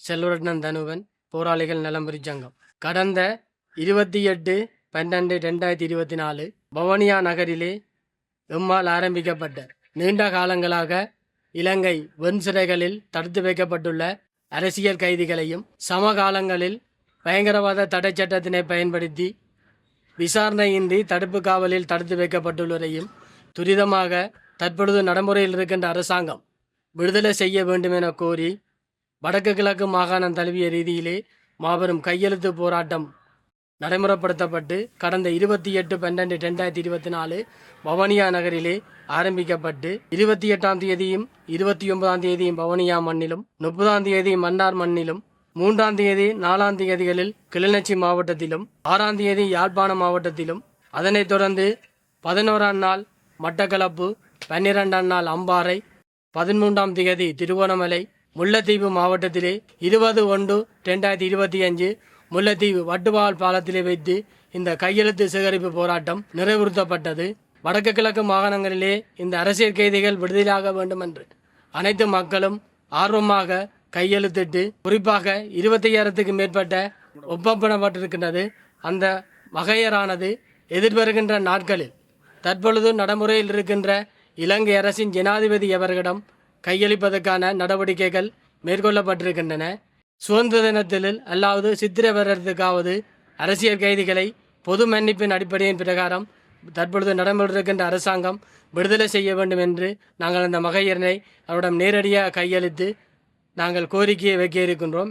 செல்வரட்னம் தனுவன் போராளிகள் நலம்புரி சங்கம் கடந்த இருபத்தி எட்டு பன்னெண்டு ரெண்டாயிரத்தி இருபத்தி நாலு பவனியா நகரிலே எம்மால் ஆரம்பிக்கப்பட்ட நீண்ட காலங்களாக இலங்கை வெண் சிறைகளில் தடுத்து வைக்கப்பட்டுள்ள அரசியல் கைதிகளையும் சமகாலங்களில் பயங்கரவாத தடை சட்டத்தினை பயன்படுத்தி விசாரணையின்றி தடுப்பு காவலில் தடுத்து வைக்கப்பட்டுள்ளதையும் துரிதமாக தற்பொழுது நடைமுறையில் இருக்கின்ற அரசாங்கம் விடுதலை செய்ய வேண்டும் என கோரி வடக்கு கிழக்கு மாகாணம் தழுவிய ரீதியிலே மாபெரும் கையெழுத்து போராட்டம் நடைமுறைப்படுத்தப்பட்டு கடந்த இருபத்தி எட்டு பன்னெண்டு ரெண்டாயிரத்தி இருபத்தி நாலு பவனியா நகரிலே ஆரம்பிக்கப்பட்டு இருபத்தி எட்டாம் தேதியும் இருபத்தி ஒன்பதாம் தேதியும் பவனியா மண்ணிலும் முப்பதாம் தேதி மன்னார் மண்ணிலும் மூன்றாம் தேதி நாலாம் தேதிகளில் கிளிநொச்சி மாவட்டத்திலும் ஆறாம் தேதி யாழ்ப்பாணம் மாவட்டத்திலும். அதனைத் தொடர்ந்து பதினோராம் நாள் மட்டக்களப்பு பன்னிரெண்டாம் நாள் அம்பாறை பதிமூன்றாம் தேதி திருவோணமலை முல்லைத்தீவு மாவட்டத்திலே இருபது ஒன்று ரெண்டாயிரத்தி இருபத்தி அஞ்சு முல்லைத்தீவு வட்டுவால் பாலத்திலே வைத்து இந்த கையெழுத்து சேகரிப்பு போராட்டம் நிறைவுறுத்தப்பட்டது. வடக்கு கிழக்கு மாகாணங்களிலே இந்த அரசியல் கைதிகள் விடுதலையாக வேண்டும் என்று அனைத்து மக்களும் ஆர்வமாக கையெழுத்திட்டு குறிப்பாக இருபத்தையாயிரத்துக்கு மேற்பட்ட ஒப்பப்படப்பட்டிருக்கின்றது. அந்த வகையரானது எதிர்வருகின்ற நாட்களில் தற்பொழுது நடைமுறையில் இருக்கின்ற இலங்கை அரசின் ஜனாதிபதி அவர்களிடம் கையளிப்பதற்கான நடவடிக்கைகள் மேற்கொள்ளப்பட்டிருக்கின்றன. சுதந்திர தினத்தில் அல்லாவது சித்திரை வருடத்துக்காவது அரசியல் கைதிகளை பொது மன்னிப்பின் அடிப்படையின் பிரகாரம் தற்பொழுது நடைபெற்றிருக்கின்ற அரசாங்கம் விடுதலை செய்ய வேண்டும் என்று நாங்கள் அந்த மகையரனை அவரிடம் நேரடியாக கையளித்து நாங்கள் கோரிக்கையை வைக்க இருக்கின்றோம்.